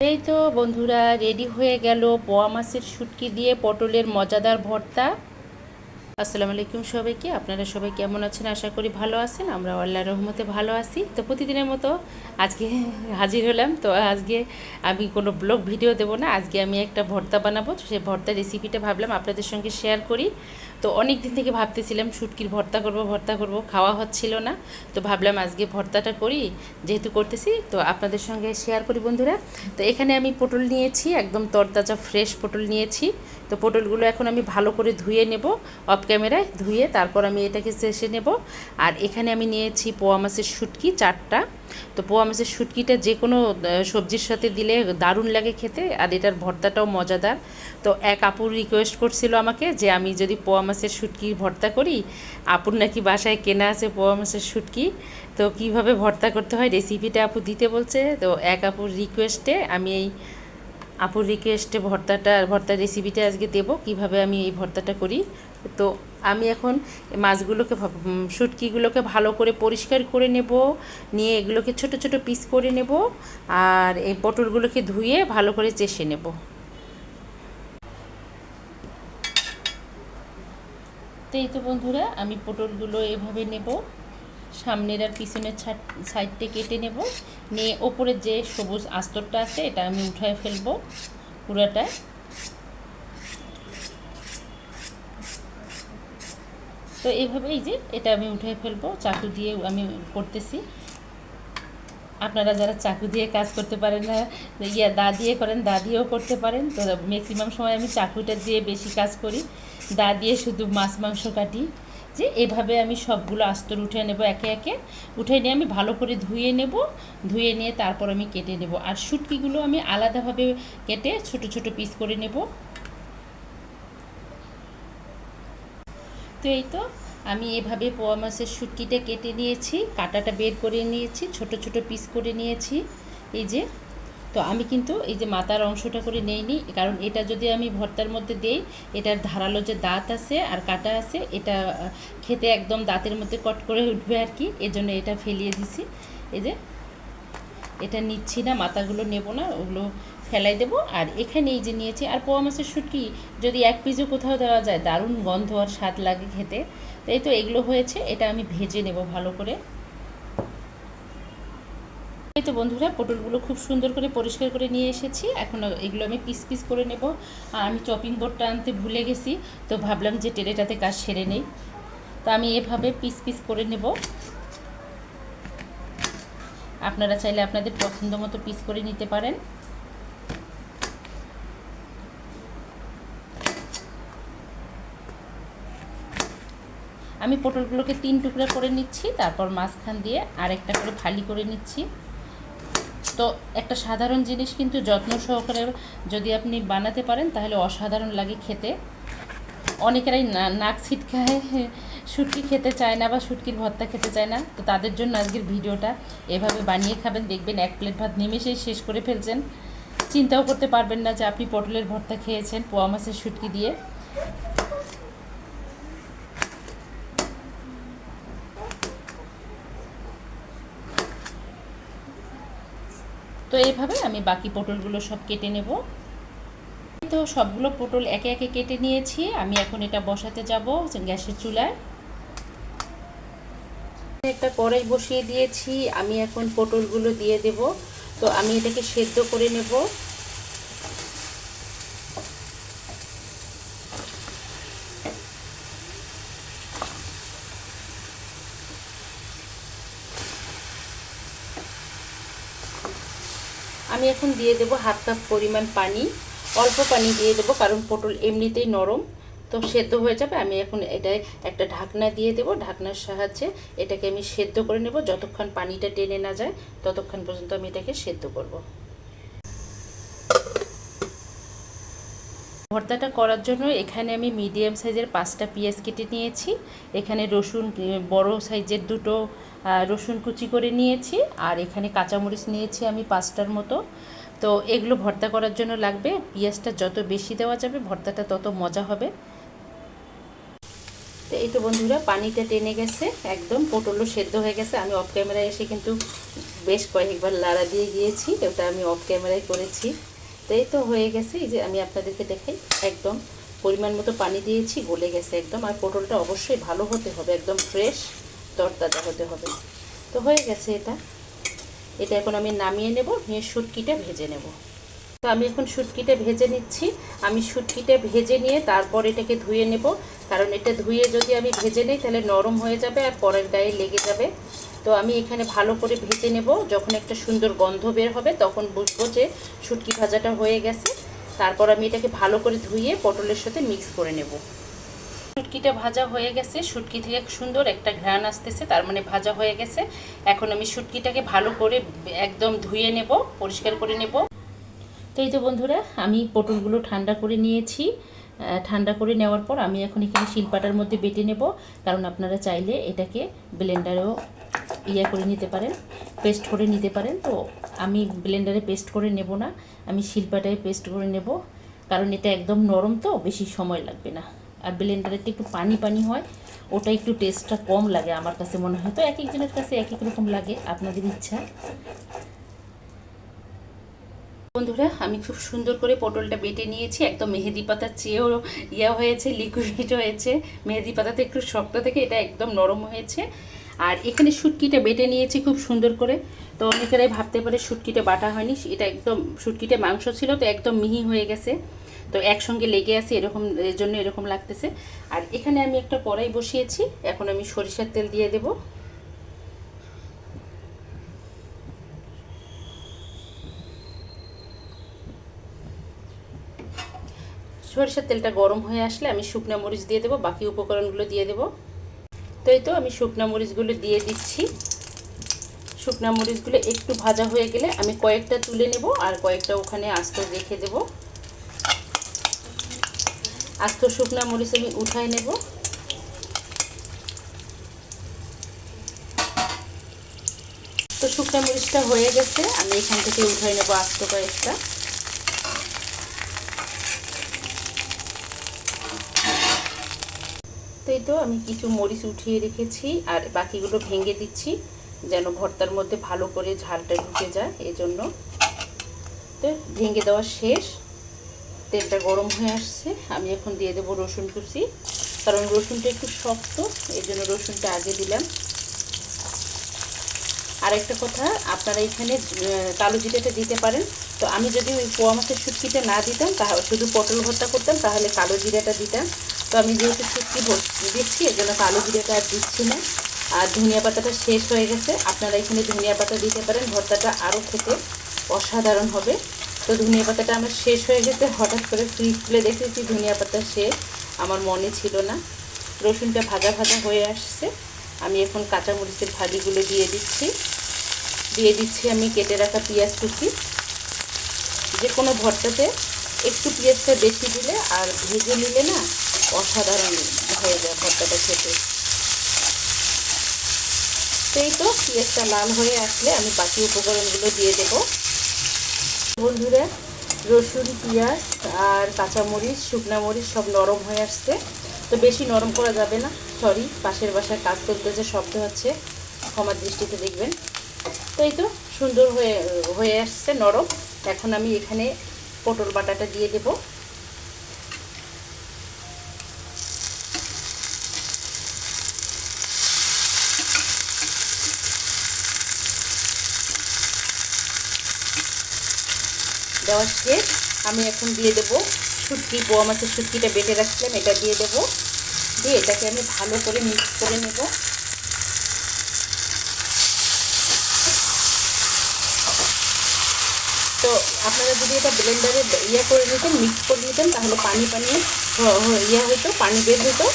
এই তো বন্ধুরা রেডি হয়ে গেল পোয়া মাছের শুটকি দিয়ে পটলের মজাদার ভর্তা। আসসালামু আলাইকুম সবাইকে, আপনারা সবাই কেমন আছেন? আশা করি ভালো আছেন। আমরা আল্লাহ রহমতে ভালো আছি। তো প্রতিদিনের মতো আজকে হাজির হলাম। তো আজকে আমি কোনো ব্লগ ভিডিও দেবো না। আজকে আমি একটা ভর্তা বানাবো। সেই ভর্তার রেসিপিটা ভাবলাম আপনাদের সঙ্গে শেয়ার করি। তো অনেক দিন থেকে ভাবতেছিলাম শুটকির ভর্তা করব ভর্তা করব, খাওয়া হচ্ছিল না। তো ভাবলাম আজকে ভর্তাটা করি, যেহেতু করতেছি, তো আপনাদের সঙ্গে শেয়ার করি বন্ধুরা। তো এখানে আমি পটল নিয়েছি, একদম তরতাজা ফ্রেশ পটল নিয়েছি। তো পটলগুলো এখন আমি ভালো করে ধুয়ে নেব অফ ক্যামেরায় ধুয়ে তারপর আমি এটাকে শেষে নেব। আর এখানে আমি নিয়েছি পোয়া মাছের শুটকি, চারটা। তো পোয়া মাছের শুটকিটা যে কোনো সবজির সাথে দিলে দারুণ লাগে খেতে, আর এটার ভর্তাটাও মজাদার। তো এক আপুর রিকোয়েস্ট করছিল আমাকে যে আমি যদি পোয়া মাছের শুটকির ভর্তা করি, আপুর নাকি বাসায় কেনা আছে পোয়া মাছের শুটকি, তো কীভাবে ভর্তা করতে হয় রেসিপিটা আপু দিতে বলছে, তো এক আপুর রিকোয়েস্টে আমি এই আপুর রিকোয়েস্টে ভর্তাটা, ভর্তার রেসিপিটা আজকে দেবো, কীভাবে আমি এই ভর্তাটা করি। তো আমি এখন মাছগুলোকে শুটকিগুলোকে ভালো করে পরিষ্কার করে নেব, নিয়ে এগুলোকে ছোট ছোট পিস করে নেব, আর এই পটলগুলোকে ধুয়ে ভালো করে চেষে নেব। তো এই তো বন্ধুরা, আমি পটলগুলো এভাবে নেব। সামনের আর পিছনের সাইডটা কেটে নেব। নিয়ে ওপরের যে সবুজ আস্তরটা আছে, এটা আমি উঠায় ফেলব পুরাটা। তো এইভাবেই যে এটা আমি উঠে ফেলব, চাকু দিয়ে আমি করতেছি। আপনারা যারা চাকু দিয়ে কাজ করতে পারেন না, ইয়া দা দিয়ে করেন, দা দিয়েও করতে পারেন। তো ম্যাক্সিমাম সময় আমি চাকুটা দিয়ে বেশি কাজ করি। দা দিয়ে শুধু মাছ, মাংস কাটি। যে এভাবে আমি সবগুলো আস্তর উঠে নেব একে একে। উঠে নিয়ে আমি ভালো করে ধুয়ে নেব, ধুয়ে নিয়ে তারপর আমি কেটে নেব। আর শুটকিগুলো আমি আলাদাভাবে কেটে ছোট ছোট পিস করে নেব। তো এই তো আমি এভাবে পোয়া মাছের শুটকিটা কেটে নিয়েছি, কাটাটা বের করে নিয়েছি, ছোট ছোট পিস করে নিয়েছি। এই যে তো আমি কিন্তু এই যে মাথার অংশটা করে নেইনি, কারণ এটা যদি আমি ভর্তার মধ্যে দেই, এটার ধারালো যে দাঁত আছে আর কাটা আছে, এটা খেতে একদম দাঁতের মধ্যে কট করে উঠবে আর কি, এজন্য এটা ফেলিয়ে দিছি। এই যে, এটা নিচ্ছি না, মাথাগুলো নেব না, ওগুলো ফেলাই দেবো। আর এখানে এই যে নিয়েছি, আর পোয়া মাছের শুটকি, যদি এক পিসও কোথাও দেওয়া যায়, দারুণ গন্ধ আর স্বাদ লাগে খেতে। তাই তো এগুলো হয়েছে, এটা আমি ভেজে নেব ভালো করে। এই তো বন্ধুরা, পটলগুলো খুব সুন্দর করে পরিষ্কার করে নিয়ে এসেছি। এখন এগুলো আমি পিস পিস করে নেব। আর আমি চপিং বোর্ডটা আনতে ভুলে গেছি, তো ভাবলাম যে টেরেটাতে কাজ সেরে নেই। তো আমি এভাবে পিস পিস করে নেব। আপনারা চাইলে আপনাদের পছন্দ মতো পিস করে নিতে পারেন। আমি পটলগুলোকে তিন টুকরা করে নিচ্ছি, তারপর মাঝখান দিয়ে আরেকটা করে ফালি করে নিচ্ছি। তো একটা সাধারণ জিনিস কিন্তু যত্ন সহকারে যদি আপনি বানাতে পারেন, তাহলে অসাধারণ লাগে খেতে। অনেকেরাই নাক ছিটকায় শুটকি খেতে চায় না বা শুটকির ভর্তা খেতে চায় না। তো তাদের জন্য আজকের ভিডিওটা এভাবে বানিয়ে খাবেন, দেখবেন এক প্লেট ভাত নিমেষেই শেষ করে ফেলছেন। চিন্তাও করতে পারবেন না যে আপনি পটলের ভর্তা খেয়েছেন, পোয়া মাছের শুটকি দিয়ে। তো এইভাবে আমি বাকি পটলগুলো সব কেটে নেব। তো সবগুলো পটল একে একে কেটে নিয়েছি। আমি এখন এটা বসাতে যাব গ্যাসের চুলায়। একটা কড়াই বসিয়ে দিয়েছি। আমি এখন পটলগুলো দিয়ে দেব। তো আমি এটাকে সেদ্ধ করে নেব আমি এখন দিয়ে দেব হাফ কাপ পরিমাণ পানি। অল্প পানি দিয়ে দেবো, কারণ পটল এমনিতেই নরম। তো সেদ্ধ হয়ে যাবে, আমি এখন এটায় একটা ঢাকনা দিয়ে দেব। ঢাকনার সাহায্যে এটাকে আমি সেদ্ধ করে নেব। যতক্ষণ পানিটা টেনে না যায়, ততক্ষণ পর্যন্ত আমি এটাকে সেদ্ধ করব। ভর্তাটা করার জন্য এখানে আমি মিডিয়াম সাইজের পাঁচটা পেঁয়াজ কেটে নিয়েছি। এখানে রসুন, বড় সাইজের দুটো রসুন কুচি করে নিয়েছি আর এখানে কাঁচামরিচ নিয়েছি আমি পাঁচটার মতো। তো এগুলো ভর্তা করার জন্য লাগবে। পেঁয়াজটা যত বেশি দেওয়া যাবে, ভর্তাটা তত মজা হবে। তো এই তো বন্ধুরা, পানিটা টেনে গেছে, একদম পটলও সেদ্ধ হয়ে গেছে। আমি অফ ক্যামেরায় এসে কিন্তু বেশ কয়েকবার লাড়া দিয়ে গিয়েছি, ওটা আমি অফ ক্যামেরায় করেছি। তো এই তো হয়ে গেছে, এই যে আমি আপনাদেরকে দেখাই, একদম পরিমাণ মতো পানি দিয়েছি, গলে গেছে একদম। আর পটলটা অবশ্যই ভালো হতে হবে, একদম ফ্রেশ তরতাজা হতে হবে। তো হয়ে গেছে এটা। এটা এখন আমি নামিয়ে নেব, নিয়ে শুটকিটা ভেজে নেব। তো আমি এখন শুটকিটা ভেজে নিচ্ছি। আমি শুটকিটা ভেজে নিয়ে তারপর এটাকে ধুয়ে নেব। কারণ এটা ধুয়ে যদি আমি ভেজে নিই, তাহলে নরম হয়ে যাবে আর পরের গায়ে লেগে যাবে। তো আমি এখানে ভালো করে ভেজে নেব। যখন একটা সুন্দর গন্ধ বের হবে, তখন বুঝব যে শুটকি ভাজাটা হয়ে গেছে। তারপর আমি এটাকে ভালো করে ধুয়ে পটলের সাথে মিক্স করে নেব। শুটকিটা ভাজা হয়ে গেছে। শুটকি থেকে সুন্দর একটা ঘ্রাণ আসতেছে, তার মানে ভাজা হয়ে গেছে। এখন আমি শুটকিটাকে ভালো করে একদম ধুয়ে নেব, পরিষ্কার করে নেব। তো এই তো বন্ধুরা, আমি পটলগুলো ঠান্ডা করে নিয়েছি। ঠান্ডা করে নেওয়ার পর আমি এখন এখানে শিলপাটার মধ্যে বেটে নেব। কারণ আপনারা চাইলে এটাকে ব্লেন্ডারেও ইয়ে করে নিতে পারেন পেস্ট করে নিতে পারেন। তো আমি ব্লেন্ডারে পেস্ট করে নেব না, আমি শিলপাটায় পেস্ট করে নেব, কারণ এটা একদম নরম তো, বেশি সময় লাগবে না। আর ব্লেন্ডারেরটা একটু পানি পানি হয়, ওটা একটু টেস্টটা কম লাগে আমার কাছে মনে হয়। তো এক একজনের কাছে এক এক রকম লাগে, আপনাদের ইচ্ছা। বন্ধুরা, আমি খুব সুন্দর করে পটলটা বেটে নিয়েছি, একদম মেহেদি পাতার চেয়েও ইয়া হয়েছে লিকুইড হয়েছে। মেহেদি পাতাতে একটু শক্ত থেকে এটা একদম নরম হয়েছে। আর এখানে শুটকিটা বেটে নিয়েছি খুব সুন্দর করে। তো অনেকেরাই ভাবতে পারে শুটকিটা বাটা হয়নি, এটা একদম শুটকিটা মাংস ছিল, তো একদম মিহি হয়ে গেছে। তো একসঙ্গে লেগে আছে, এরকম, এর জন্য এরকম লাগতেছে। আর এখানে আমি একটা কড়াই বসিয়েছি, এখন আমি সরিষার তেল দিয়ে দেবো। সরিষার তেলটা গরম হয়ে আসলে আমি শুকনো মরিচ দিয়ে দেবো, বাকি উপকরণগুলো দিয়ে দেবো। তো এই তো আমি শুকনো মরিচগুলো দিয়ে দিচ্ছি। শুকনো মরিচগুলো একটু ভাজা হয়ে গেলে আমি কয়েকটা তুলে নেব আর কয়েকটা ওখানে আস্ত রেখে দেব। আস্ত শুকনো মরিচ আমি উঠায় নেব। তো শুকনো মরিচটা হয়ে গেছে, আমি এখান থেকে উঠাই নেব আস্ত কয়েকটা। তো আমি কিছু মরিচ উঠিয়ে রেখেছি আর বাকিগুলো ভেঙে দিচ্ছি যেন ভর্তার মধ্যে ভালো করে ঝালটা ঢুকে যায় এই জন্য তো ভেঙে দেওয়া শেষ। তেলটা গরম হয়ে আসছে। আমি এখন দিয়ে দেবো রসুন কুচি। কারণ রসুনটা একটু শক্ত এই জন্য রসুনটা আগে দিলাম। আর একটা কথা, আপনারা এখানে কালো জিরাটা দিতে পারেন। তো আমি যদি ওই পোয়া মাছের শুটকিটা না দিতাম তাহলে শুধু পটল ভর্তা করতাম, তাহলে কালো জিরাটা দিতাম। তো আমি যেহেতু শুটকি দিচ্ছি, এর জন্য কালো জিরাটা আর দিচ্ছি না। আর ধনিয়া পাতাটা শেষ হয়ে গেছে। আপনারা এখানে ধনিয়া পাতা দিতে পারেন, ভর্তাটা আরও খেতে অসাধারণ হবে। তো ধনিয়া পাতাটা আমার শেষ হয়ে গেছে, হঠাৎ করে ফ্রিজ খুলে দেখেছি ধনিয়া পাতা শেষ, আমার মনে ছিল না। রসুনটা ভাজা ভাজা হয়ে আসছে। আমি এখন কাঁচামরিচের ভাজিগুলো দিয়ে দিচ্ছি। দিয়ে দিচ্ছি আমি কেটে রাখা পেঁয়াজ কুচি। যে কোনো ভর্তাতে একটু পেঁয়াজটা বেশি দিলে আর ভেজে নিলে না অসাধারণ হয়ে যায় ভর্তাটা খেতে। সেই তো, পেঁয়াজটা লাল হয়ে আসলে আমি বাকি উপকরণগুলো দিয়ে দেব। বন্ধুরা, রসুন, পেঁয়াজ আর কাঁচামরিচ, শুকনা মরিচ সব নরম হয়ে আসছে। তো বেশি নরম করা যাবে না, সরি, পাশের বাসায় কাজ চলতেছে, শব্দ হচ্ছে, ক্ষমার দৃষ্টিতে দেখবেন। তো এই তো, সুন্দর হয়ে হয়ে আসছে নরম। এখন আমি এখানে পটল বাটাটা দিয়ে দেব। দেওয়ার শেষ আমি এখন দিয়ে দেব। শুটকি পোয়া মাছের শুটকিটা বেটে রাখছিলাম, এটা দিয়ে দেব। দিয়ে এটাকে আমি ভালো করে মিক্স করে নেব। তো আপনারা যদি এটা ব্লেন্ডারে ইয়ে করে নিতেন, মিক্স করে নিতেন, তাহলে পানি পানি ইয়ে হতো, পানি বের হতো,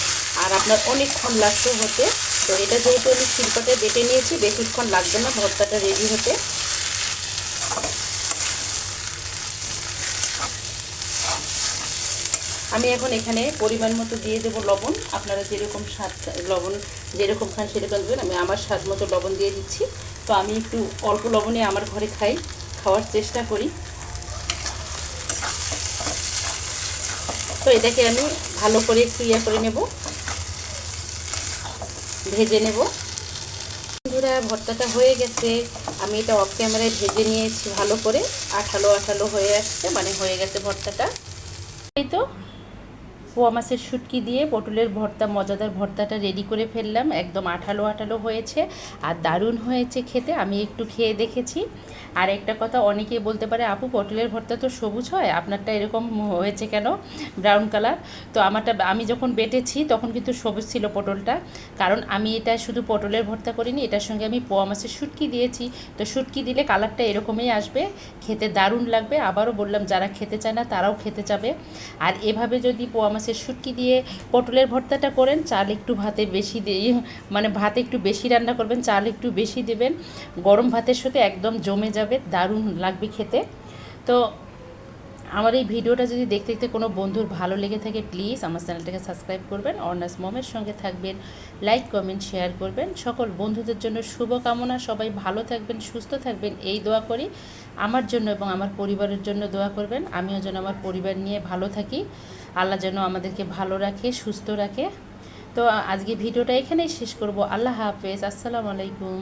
আর আপনার অনেকক্ষণ লাগতো হতে। তো এটা যেহেতু আমি শিল্পাতে বেটে নিয়েছি, বেশিক্ষণ লাগবে না, ভর্তাটা রেডি হতে। আমি এখন এখানে পরিমাণ মতো দিয়ে দেবো লবণ। আপনারা যেরকম স্বাদ লবণ যেরকম খান সেরকম দেবেন। আমি আমার স্বাদ মতো লবণ দিয়ে দিচ্ছি। তো আমি একটু অল্প লবণে আমার ঘরে খাই, খাওয়ার চেষ্টা করি। তো এটাকে আমি ভালো করে একটু ইয়ে করে নেব। ভেজে নেব। বন্ধুরা, ভর্তাটা হয়ে গেছে। আমি এটা অফ ক্যামেরায় ভেজে নিয়েছি ভালো করে। আঠালো আঠালো হয়ে আসছে মানে হয়ে গেছে ভর্তাটা। এই তো। পোয়া মাছের শুটকি দিয়ে পটলের ভর্তা, মজাদার ভর্তাটা রেডি করে ফেললাম। একদম আঠালো আঠালো হয়েছে আর দারুণ হয়েছে খেতে, আমি একটু খেয়ে দেখেছি। আর একটা কথা অনেকেই বলতে পারে, আপু, পটলের ভর্তা তো সবুজ হয়, আপনারটা এরকম হয়েছে কেন? ব্রাউন কালার তো আমারটা, আমি যখন বেটেছি তখন কিন্তু সবুজ ছিল পটলটা। কারণ আমি এটা শুধু পটলের ভর্তা করিনি, এটার সঙ্গে আমি পোয়া মাছের শুটকি দিয়েছি। তো শুটকি দিলে কালারটা এরকমই আসবে, খেতে দারুণ লাগবে। আবারও বললাম, যারা খেতে চায় না তারাও খেতে যাবে আর এভাবে যদি পোয়া মাছের শুটকি দিয়ে পটলের ভর্তাটা করেন, চাল একটু ভাতে বেশি দিয়ে মানে ভাতে একটু বেশি রান্না করবেন, চাল একটু বেশি দেবেন। গরম ভাতের সাথে একদম জমে যাবে, দারুণ লাগবে খেতে। তো আমার এই ভিডিওটা যদি দেখতে দেখতে কোনো বন্ধুর ভালো লেগে থাকে প্লিজ আমার চ্যানেলটাকে সাবস্ক্রাইব করবেন। অর্নাস মমের সঙ্গে থাকবেন লাইক কমেন্ট শেয়ার করবেন। সকল বন্ধুদের জন্য শুভকামনা। সবাই ভালো থাকবেন, সুস্থ থাকবেন, এই দোয়া করি। আমার জন্য এবং আমার পরিবারের জন্য দোয়া করবেন। আমিও যেন আমার পরিবার নিয়ে ভালো থাকি। আল্লাহ যেন আমাদেরকে ভালো রাখে, সুস্থ রাখে। তো আজকে ভিডিওটা এখানেই শেষ করব। আল্লাহ হাফেজ। আসসালামু আলাইকুম।